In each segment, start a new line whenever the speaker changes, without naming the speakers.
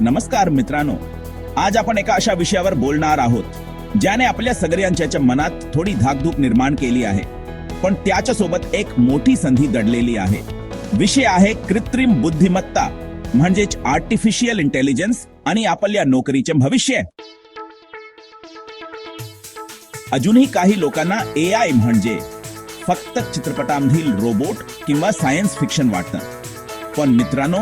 नमस्कार मित्रांनो आज आपण एका अशा विषयावर बोलणार आहोत ज्याने आपल्या सगळ्यांच्या मनात थोडी धाकधूक निर्माण केली आहे पण त्याच्या सोबत एक मोठी संधी दडलेली आहे. विषय आहे कृत्रिम बुद्धिमत्ता म्हणजेच आर्टिफिशियल इंटेलिजन्स आणि आपल्या नोकरीचे भविष्य. अजूनही काही लोकांना ए आय म्हणजे फक्त चित्रपटांमधील रोबोट किंवा सायन्स फिक्शन वाटतं. पण मित्रांनो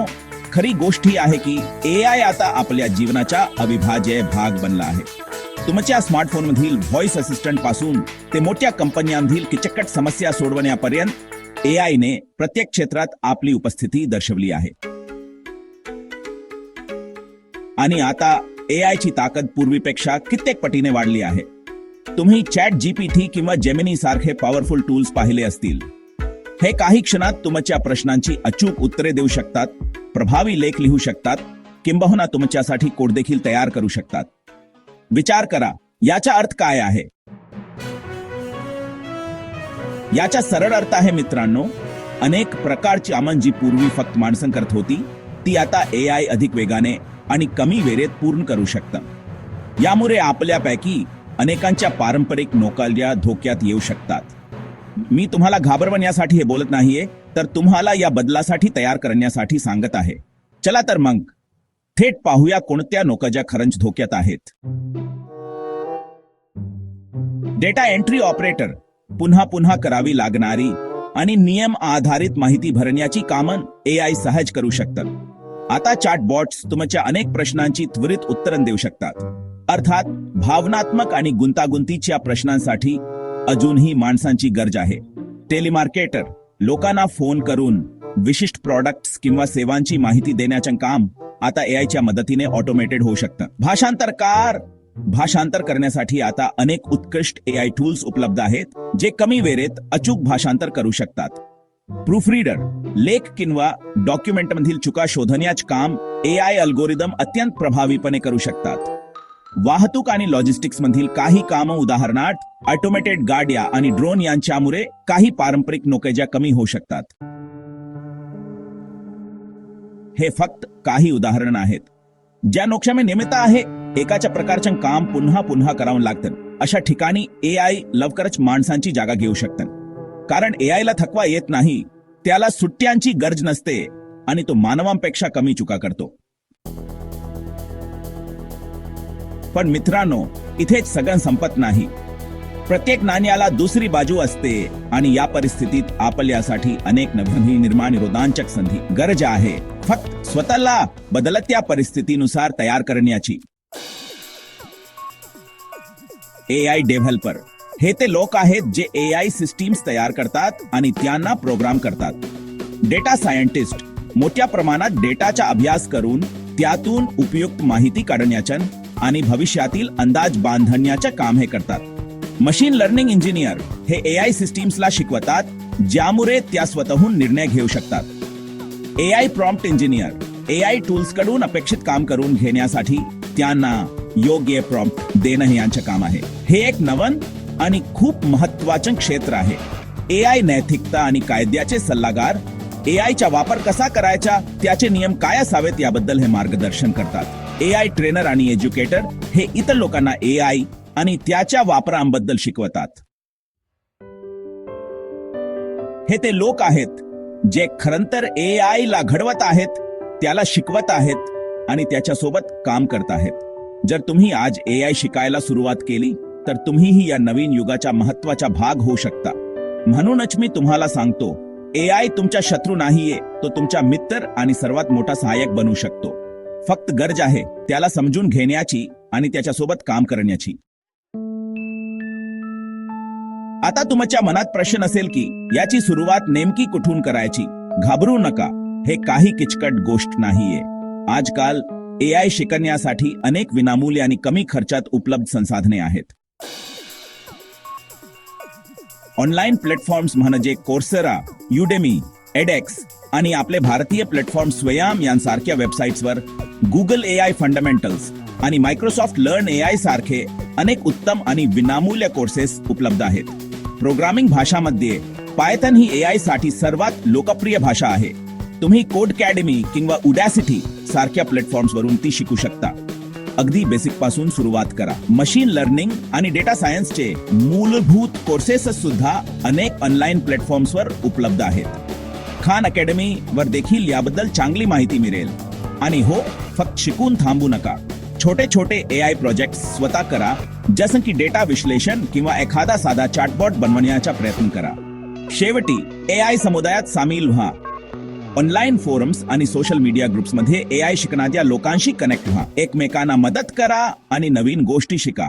खरी गोष्ट ही आहे की ए आय आता आपल्या जीवनाचा अविभाज्य भाग बनला आहे. तुमच्या स्मार्टफोन मधील व्हॉइस असिस्टंटपासून ते मोठ्या कंपन्यांमधील किचकट समस्या सोडवण्यापर्यंत ए आय ने प्रत्येक क्षेत्रात आपली उपस्थिती दर्शवली आहे. आणि आता ए आय ची ताकद पूर्वीपेक्षा कित्येक पटीने वाढली आहे. तुम्ही चॅट जीपीटी किंवा जेमिनी सारखे पॉवरफुल टूल्स पाहिले असतील. हे काही क्षणात तुमच्या प्रश्नांची अचूक उत्तरे देऊ शकतात. प्रभावी लेख लिहू शकतात किंबहुना तुमच्यासाठी कोड देखील तयार करू शकतात. विचार करा याचा अर्थ काय आहे? याचा सरळ अर्थ आहे मित्रांनो अनेक प्रकारची कामं जी पूर्वी फक्त माणसं करत होती ती आता ए आय अधिक वेगाने आणि कमी वेळेत पूर्ण करू शकतं. यामुळे आपल्यापैकी अनेकांच्या पारंपरिक नोकऱ्या धोक्यात येऊ शकतात. मी तुम्हाला घाबरवण्यासाठी हे बोलत नाहीये तर तुम्हाला या बदलासाठी तयार करण्यासाठी सांगत आहे. चला तर मग थेट पाहूया कोणत्या नोकाच्या खरंच धोक्यात आहेत. डेटा एंट्री ऑपरेटर पुन्हा पुन्हा करावी लागणारी आणि नियम आधारित माहिती भरण्याची कामं ए आय सहज करू शकतात. आता चॅटबॉट्स तुमच्या अनेक प्रश्नांची त्वरित उत्तरं देऊ शकतात. अर्थात भावनात्मक आणि गुंतागुंतीच्या प्रश्नांसाठी अजूनही माणसांची गरज आहे. टेलिमार्केटर लोकांना फोन करून विशिष्ट प्रॉडक्ट्स किंवा सेवांची माहिती देण्याचे काम आता ए मदतीने ऑटोमेटेड होऊ शकतं. भाषांतरकार भाषांतर करण्यासाठी आता अनेक उत्कृष्ट ए आय टूल्स उपलब्ध आहेत जे कमी वेळेत अचूक भाषांतर करू शकतात. प्रूफ रीडर लेख किंवा डॉक्युमेंट मधील चुका शोधण्याचे काम ए आय अल्गोरिदम अत्यंत प्रभावीपणे करू शकतात. वाहतूक आणि लॉजिस्टिक्स मधील काही कामं उदाहरणार्थ ऑटोमेटेड गाड्या आणि ड्रोन यांच्यामुळे काही पारंपरिक नोकऱ्या कमी होऊ शकतात. हे फक्त काही उदाहरण आहेत. ज्या नोकऱ्यामे निमित्त आहे एकाच्या प्रकारचं काम पुन्हा पुन्हा करावं लागतं. अशा ठिकाणी ए आय लवकरच माणसांची जागा घेऊ शकतं. कारण ए आय ला थकवा येत नाही त्याला सुट्ट्यांची गरज नसते आणि तो मानवांपेक्षा कमी चुका करतो. पण मित्रांनो इथेच सगळं संपत नाही. प्रत्येक नाण्याला दुसरी बाजू असते आणि या परिस्थितीत आपल्यासाठी अनेक नवीन निर्माण रोधांचक संधी गरज आहे. फक्त स्वतःला बदलत्या परिस्थितीनुसार तयार करण्याची. ए आय डेव्हलपर हे ते लोक आहेत जे ए आय सिस्टीम्स तयार करतात आणि त्यांना प्रोग्राम करतात. डेटा सायंटिस्ट मोठ्या प्रमाणात डेटाचा अभ्यास करून त्यातून उपयुक्त माहिती काढण्याच्या आणि भविष्यातील अंदाज बांधण्याचे काम हे करतात. मशीन लर्निंग इंजिनियर हे ए आय सिस्टीम्सला शिकवतात ज्यामुळे त्या स्वतःहून निर्णय घेऊ शकतात. A I prompt engineer A I टूल्सकडून अपेक्षित काम करून घेण्यासाठी त्यांना योग्य प्रॉम्प्ट देणं हे यांचं काम आहे. हे एक नवन आणि खूप महत्वाचं क्षेत्र आहे. ए आय नैतिकता आणि कायद्याचे सल्लागार ए आयचा वापर कसा करायचा त्याचे नियम काय असावेत याबद्दल हे मार्गदर्शन करतात. ए आय ट्रेनर आणि एज्युकेटर हे इतर लोकांना ए आय आणि त्याच्या वापरांबद्दल शिकवतात. हे ते लोक आहेत जे खरंतर ए आय ला घडवत आहेत त्याला शिकवत आहेत आणि त्याच्यासोबत काम करत आहेत. जर तुम्ही आज ए आय शिकायला सुरुवात केली तर तुम्हीही या नवीन युगाचा महत्त्वाचा भाग होऊ शकता. म्हणूनच मी तुम्हाला सांगतो ए आय तुमचा शत्रू नाहीये तो तुमचा मित्र आणि सर्वात मोठा सहाय्यक बनू शकतो. फक्त गरज आहे त्याला समजून घेण्याची आणि त्याच्यासोबत काम करण्याची. आता तुमच्या मनात प्रश्न असेल की याची सुरुवात नेमकी कुठून करायची? घाबरू नका हे काही किचकट गोष्ट नाहीये. आजकाल ए आय शिकण्यासाठी अनेक विनामूल्य आणि कमी खर्चात उपलब्ध संसाधने आहेत. ऑनलाईन प्लॅटफॉर्म्स म्हणजे कोर्सेरा युडेमी एडेक्स आणि आपले भारतीय प्लॅटफॉर्म स्वयं यांसारख्या वेबसाईट्सवर गुगल ए आय फंडामेंटल्स आणि मायक्रोसॉफ्ट लर्न ए आय सारखे अनेक उत्तम आणि विनामूल्य कोर्सेस उपलब्ध आहेत. प्रोग्रामिंग भाषामध्ये पायथन ही ए आयसाठी सर्वात लोकप्रिय भाषा आहे. तुम्ही कोड अकॅडमी किंवा उडॅसिटी सारख्या प्लॅटफॉर्म्सवरून ती शिकू शकता. अगदी बेसिकपासून सुरुवात करा. मशीन लर्निंग आणि डेटा सायन्सचे मूलभूत कोर्सेस सुद्धा अनेक ऑनलाईन प्लॅटफॉर्म्सवर उपलब्ध आहेत. खान अकॅडमी वर देखील याबद्दल चांगली माहिती मिळेल. आणि हो फक्त शिकून थांबू नका. छोटे छोटे ए आय प्रोजेक्ट स्वतः करा. जसं की डेटा विश्लेषण किंवा एखादा साधा चॅटबॉट बनवण्याचा प्रयत्न करा. शेवटी ए आय समुदायात सामील व्हा. ऑनलाईन फोरम्स आणि सोशल मीडिया ग्रुप्समध्ये ए आय शिकणाऱ्या लोकांशी कनेक्ट व्हा. एकमेकांना मदत करा आणि नवीन गोष्टी शिका.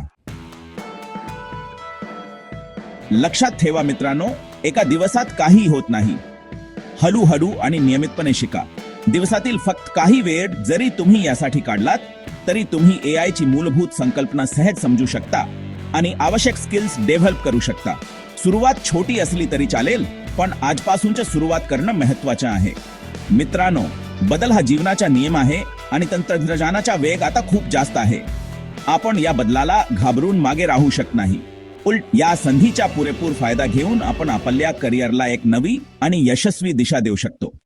लक्षात ठेवा मित्रांनो एका दिवसात काही होत नाही. हळूहळू आणि नियमितपणे शिका. दिवसातील फक्त काही वेळ जरी तुम्ही यासाठी काढलात तरी तुम्ही ए आय ची मूलभूत संकल्पना सहज समजू शकता आणि आवश्यक स्किल्स डेव्हलप करू शकता. सुरुवात छोटी असली तरी चालेल पण आजपासूनच्या सुरुवात करणं महत्वाचं आहे. मित्रांनो बदल हा जीवनाचा नियम आहे आणि तंत्रज्ञानाचा वेग आता खूप जास्त आहे. आपण या बदलाला घाबरून मागे राहू शकत नाही. उलट या संधीचा पुरेपूर फायदा घेऊन आपण आपल्या करिअरला एक नवी आणि यशस्वी दिशा देऊ शकतो.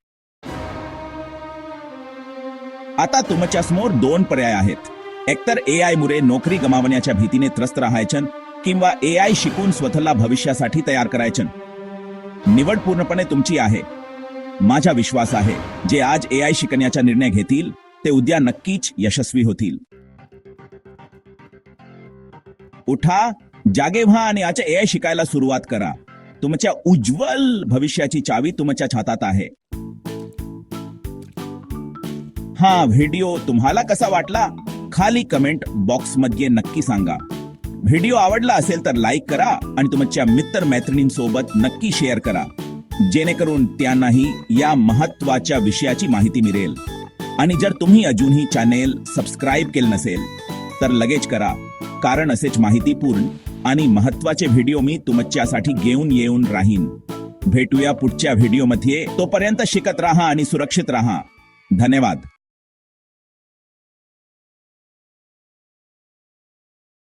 आता तुमच्यासमोर दोन पर्याय आहेत. एकतर ए आय मुळे नोकरी गमावण्याच्या भीतीने त्रस्त राहायचं किंवा ए आय शिकून स्वतःला भविष्यासाठी तयार करायचं निवड पूर्णपणे तुमची आहे. माझा विश्वास आहे जे आज ए आय शिकण्याचा निर्णय घेतील ते उद्या नक्कीच यशस्वी होतील. उठा जागे व्हा आणि याच्या ए आय शिकायला सुरुवात करा. तुमच्या उज्ज्वल भविष्याची चावी तुमच्या हातात आहे. हा व्हिडिओ तुम्हाला कसा वाटला? खाली कमेंट बॉक्समध्ये नक्की सांगा. व्हिडिओ आवडला असेल तर लाईक करा आणि तुमच्या मित्र मैत्रिणींसोबत नक्की शेअर करा. जेणेकरून त्यांनाही या महत्त्वाच्या विषयाची माहिती मिळेल. आणि जर तुम्ही अजूनही चॅनेल सबस्क्राईब केलं नसेल तर लगेच करा. कारण असेच माहितीपूर्ण आणि महत्त्वाचे व्हिडिओ मी तुमच्यासाठी घेऊन येऊन राहीन. भेटूया पुढच्या व्हिडिओमध्ये. तोपर्यंत शिकत राहा आणि सुरक्षित राहा. धन्यवाद.